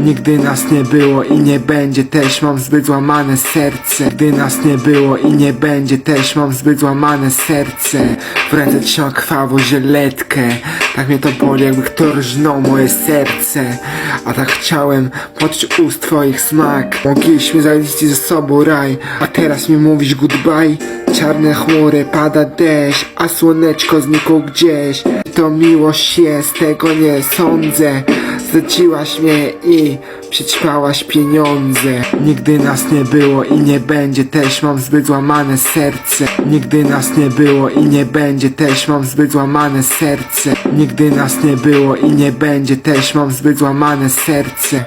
Nigdy nas nie było i nie będzie Też mam zbyt złamane serce. Gdy nas nie było i nie będzie Też mam zbyt złamane serce. W ręce trzymam krwawą żeletkę Tak mnie to boli jakby kto rżnął moje serce. A tak chciałem poczuć ust twoich smak. Mogliśmy zanieść ze sobą raj A teraz mi mówisz goodbye. Czarne chmury, pada deszcz A słoneczko znikło gdzieś. To miłość jest, tego nie sądzę Zleciłaś mnie i przećpałaś pieniądze. Nigdy nas nie było i nie będzie Też mam zbyt złamane serce. Nigdy nas nie było i nie będzie Też mam zbyt złamane serce. Nigdy nas nie było i nie będzie Też mam zbyt złamane serce